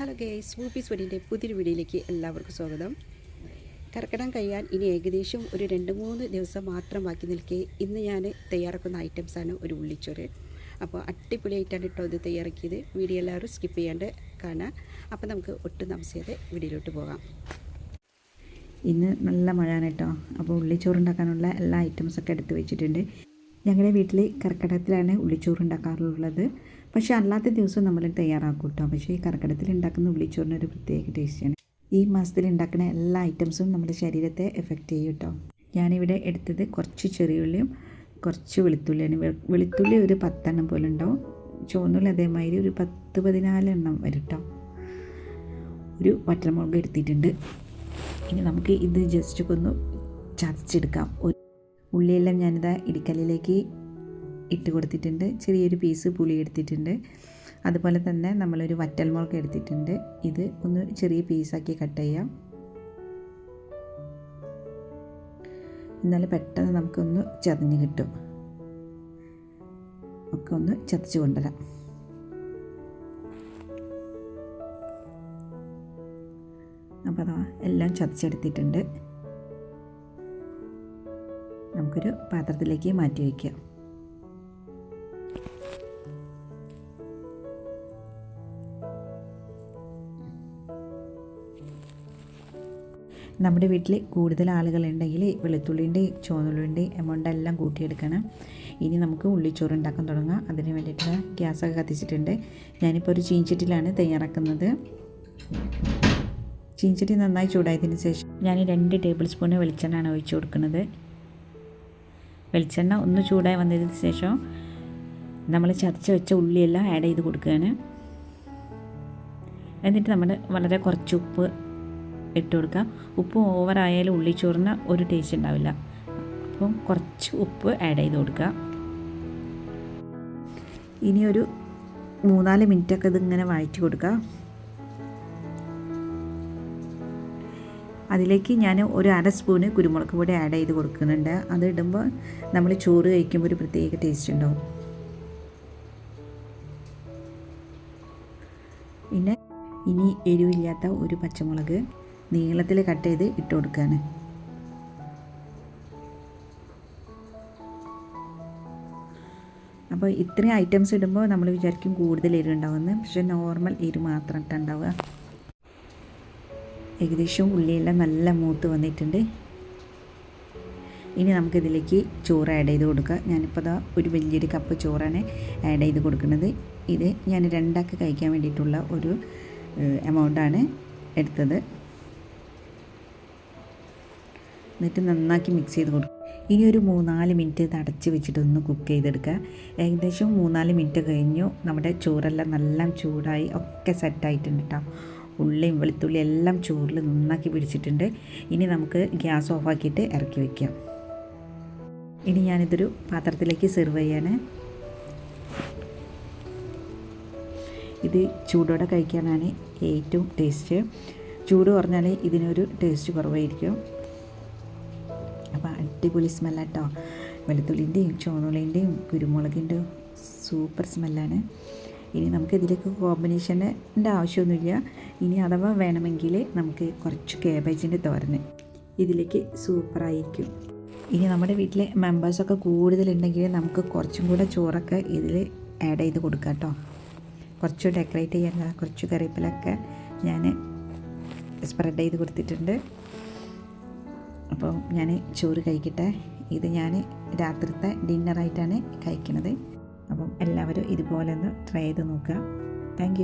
Hello guys മൂപ്പീസ് വെഡിന്റെ പുതിയൊരു വീഡിയോയിലേക്ക് എല്ലാവർക്കും സ്വാഗതം. കർക്കിടം കഴിയാൻ ഇനി ഏകദേശം ഒരു രണ്ട് മൂന്ന് ദിവസം മാത്രം ബാക്കി നിൽക്കെ. ഇന്ന് ഞാൻ തയ്യാറാക്കുന്ന ഐറ്റംസാണ് ഒരു ഉള്ളിച്ചോറ്. അപ്പോൾ അടിപൊളിയായിട്ടാണ് കേട്ടോ ഇത് തയ്യാറാക്കിയത്. വീഡിയോ എല്ലാവരും സ്കിപ്പ് ചെയ്യാണ്ട് കാണാം. അപ്പോൾ നമുക്ക് ഒട്ടും താമസിയാതെ വീഡിയോയിലോട്ട് പോകാം. ഇന്ന് നല്ല മഴയാണ് കേട്ടോ. അപ്പോൾ ഉള്ളിച്ചോറ് ഉണ്ടാക്കാനുള്ള എല്ലാ ഐറ്റംസൊക്കെ എടുത്ത് വെച്ചിട്ടുണ്ട്. ഞങ്ങളുടെ വീട്ടിൽ കർക്കിടകത്തിലാണ് ഉള്ളിച്ചോറ് ഉണ്ടാക്കാറുള്ളത്. പക്ഷേ അല്ലാത്ത ദിവസം നമ്മൾ തയ്യാറാക്കും കേട്ടോ പക്ഷേ ഈ കർക്കിടത്തിൽ ഉണ്ടാക്കുന്ന ഉള്ളിച്ചോറിന് ഒരു പ്രത്യേക ടേസ്റ്റാണ് ഈ മാസത്തിൽ ഉണ്ടാക്കുന്ന എല്ലാ ഐറ്റംസും നമ്മുടെ ശരീരത്തെ എഫക്റ്റ് ചെയ്യും കേട്ടോ ഞാനിവിടെ എടുത്തത് കുറച്ച് ചെറിയുള്ളിയും കുറച്ച് വെളുത്തുള്ളിയാണ്. വെളുത്തുള്ളി ഒരു പത്തെണ്ണം പോലെ ഉണ്ടാവും. ചുവന്നുള്ളി അതേമാതിരി ഒരു പത്ത് പതിനാലെണ്ണം വരും കേട്ടോ ഒരു വറ്റൽമുളക് എടുത്തിട്ടുണ്ട്. ഇനി നമുക്ക് ഇത് ജസ്റ്റ് ഒന്ന് ചതച്ചെടുക്കാം. ഒരു ഉള്ളിയെല്ലാം ഞാനിതാ ഇടിക്കല്ലിലേക്ക് ഇട്ട് കൊടുത്തിട്ടുണ്ട്. ചെറിയൊരു പീസ് പുളി എടുത്തിട്ടുണ്ട്. അതുപോലെ തന്നെ നമ്മളൊരു വറ്റൽമുളക് എടുത്തിട്ടുണ്ട്. ഇത് ഒന്ന് ചെറിയ പീസാക്കി കട്ട് ചെയ്യാം. എന്നാൽ പെട്ടെന്ന് നമുക്കൊന്ന് ചതഞ്ഞ് കിട്ടും. ഒക്കെ ഒന്ന് ചതച്ച് കൊണ്ടുവരാം. അപ്പോൾ അതാ എല്ലാം ചതച്ചെടുത്തിട്ടുണ്ട്. നമുക്കൊരു പാത്രത്തിലേക്ക് മാറ്റി വയ്ക്കാം. നമ്മുടെ വീട്ടിൽ കൂടുതൽ ആളുകളുണ്ടെങ്കിൽ വെളുത്തുള്ളിന്റെയും ചുവന്നുള്ളിന്റെയും എമൗണ്ട് എല്ലാം കൂട്ടിയെടുക്കണം. ഇനി നമുക്ക് ഉള്ളിച്ചോറ് ഉണ്ടാക്കാൻ തുടങ്ങാം. അതിന് വേണ്ടിയിട്ട് ഗ്യാസൊക്കെ കത്തിച്ചിട്ടുണ്ട്. ഞാനിപ്പോൾ ഒരു ചീഞ്ചട്ടിയിലാണ് തയ്യാറാക്കുന്നത്. ചീഞ്ചട്ടി നന്നായി ചൂടായതിന് ശേഷം ഞാൻ രണ്ട് ടേബിൾ സ്പൂണ് വെളിച്ചെണ്ണയാണ് ഒഴിച്ചു കൊടുക്കുന്നത്. വെളിച്ചെണ്ണ ഒന്ന് ചൂടായി വന്നതിന് ശേഷം നമ്മൾ ചതച്ച് വെച്ച ഉള്ളിയെല്ലാം ആഡ് ചെയ്ത് കൊടുക്കുകയാണ്. എന്നിട്ട് നമ്മൾ വളരെ കുറച്ച് ഉപ്പ് ഇട്ട് കൊടുക്കുക. ഉപ്പ് ഓവറായാലും ഉള്ളിച്ചോറിന് ഒരു ടേസ്റ്റ് ഉണ്ടാവില്ല. അപ്പം കുറച്ച് ഉപ്പ് ആഡ് ചെയ്ത് കൊടുക്കുക. ഇനിയൊരു മൂന്നാൽ മിനിറ്റൊക്കെ ഇതിങ്ങനെ വഴറ്റി കൊടുക്കുക. അതിലേക്ക് ഞാൻ ഒരു അര സ്പൂണ് കുരുമുളക് പൊടി ആഡ് ചെയ്ത് കൊടുക്കുന്നുണ്ട്. അത് ഇടുമ്പോൾ നമ്മൾ ചോറ് കഴിക്കുമ്പോൾ ഒരു പ്രത്യേക ടേസ്റ്റ് ഉണ്ടാവും. പിന്നെ ഇനി എരിവില്ലാത്ത ഒരു പച്ചമുളക് നീളത്തിൽ കട്ട് ചെയ്ത് ഇട്ട് കൊടുക്കുകയാണ് അപ്പോൾ ഇത്രയും ഐറ്റംസ് ഇടുമ്പോൾ നമ്മൾ വിചാരിക്കും കൂടുതൽ എരിവ് ഉണ്ടാവുമെന്ന് പക്ഷേ നോർമൽ എരിവ് മാത്രം ഇട്ടുണ്ടാവുക ഏകദേശം ഉള്ളിയെല്ലാം നല്ല മൂത്ത് വന്നിട്ടുണ്ട്. ഇനി നമുക്കിതിലേക്ക് ചോറ് ആഡ് ചെയ്ത് കൊടുക്കുക ഞാനിപ്പോൾ അതാ ഒരു വലിയൊരു കപ്പ് ചോറാണ് ആഡ് ചെയ്ത് കൊടുക്കുന്നത്. ഇത് ഞാൻ രണ്ടാക്ക് കഴിക്കാൻ വേണ്ടിയിട്ടുള്ള ഒരു എമൗണ്ടാണ് എടുത്തത്. എന്നിട്ട് നന്നാക്കി മിക്സ് ചെയ്ത് കൊടുക്കുക ഇനി ഒരു മൂന്നാൽ മിനിറ്റ് ഇത് അടച്ച് വെച്ചിട്ട് ഒന്ന് കുക്ക് ചെയ്തെടുക്കുക ഏകദേശം മൂന്നാൽ മിനിറ്റ് കഴിഞ്ഞു. നമ്മുടെ ചോറെല്ലാം നല്ല ചൂടായി ഒക്കെ സെറ്റായിട്ടുണ്ട് കേട്ടോ ഉള്ളിയും വെളുത്തുള്ളിയും എല്ലാം ചോറിൽ നന്നാക്കി പിടിച്ചിട്ടുണ്ട്. ഇനി നമുക്ക് ഗ്യാസ് ഓഫാക്കിയിട്ട് ഇറക്കി വയ്ക്കാം ഇനി ഞാനിതൊരു പാത്രത്തിലേക്ക് സെർവ് ചെയ്യാണ്. ഇത് ചൂടോടെ കഴിക്കാനാണ് ഏറ്റവും ടേസ്റ്റ് ചൂട് കുറഞ്ഞാൽ ഇതിനൊരു ടേസ്റ്റ് കുറവായിരിക്കും. അപ്പോൾ അടിപൊളി സ്മെല്ലാട്ടോ. വെളുത്തുള്ളിന്റെയും ചുവന്നുള്ളിന്റെയും കുരുമുളകിന്റെയും സൂപ്പർ സ്മെല്ലാണ്. ഇനി നമുക്ക് ഇതിലേക്ക് കോമ്പിനേഷന്റെ ആവശ്യമൊന്നുമില്ല. ഇനി അഥവാ വേണമെങ്കിൽ നമുക്ക് കുറച്ച് കേബേജിന്റെ തോരന് ഇതിലേക്ക് സൂപ്പറായിരിക്കും ഇനി നമ്മുടെ വീട്ടിലെ മെമ്പേഴ്സൊക്കെ കൂടുതലുണ്ടെങ്കിൽ നമുക്ക് കുറച്ചും കൂടെ ചോറൊക്കെ ഇതിൽ ആഡ് ചെയ്ത് കൊടുക്കാം കേട്ടോ. കുറച്ച് ഡെക്കറേറ്റ് ചെയ്യാനുള്ള കുറച്ച് കറിവേപ്പിലൊക്കെ ഞാൻ സ്പ്രെഡ് ചെയ്ത് കൊടുത്തിട്ടുണ്ട്. അപ്പോൾ ഞാൻ ചോറ് കഴിക്കട്ടെ. ഇത് ഞാൻ രാത്രിത്തെ ഡിന്നറായിട്ടാണ് കഴിക്കുന്നത്. അപ്പം എല്ലാവരും ഇതുപോലെ ഒന്ന് ട്രൈ ചെയ്ത് നോക്കുക. താങ്ക്